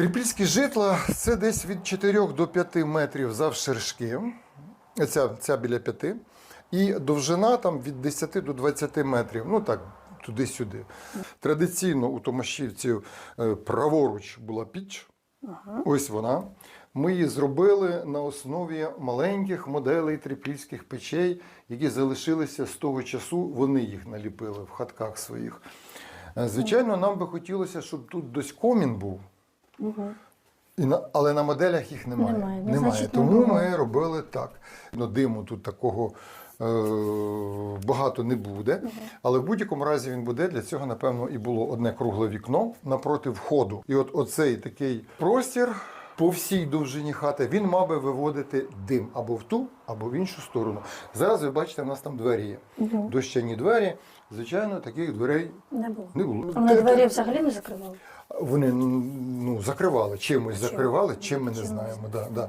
Трипільські житла це десь від 4 до 5 метрів завширшки. Ця, ця біля 5. І довжина там від 10 до 20 метрів. Ну так, туди-сюди. Традиційно у Томашівців е, праворуч була піч. Ось вона. Ми її зробили на основі маленьких моделей трипільських печей, які залишилися з того часу. Вони їх наліпили в хатках своїх. Е, Звичайно, нам би хотілося, щоб тут десь комін був. І на, але на моделях їх немає. Немає. Ну, значить, Тому було. ми робили так. Ну, диму тут такого е, багато не буде. Але в будь-якому разі він буде. Для цього, напевно, і було одне кругле вікно напроти входу. І от оцей такий простір. По всій довжині хати він мав би виводити дим або в ту, або в іншу сторону. Зараз ви бачите, у нас там двері є. Дощані двері. Звичайно, таких дверей Не було. не було. А Вони двері взагалі не закривали. Вони ну, закривали чимось, закривали, чим ми не знаємо. Да, да.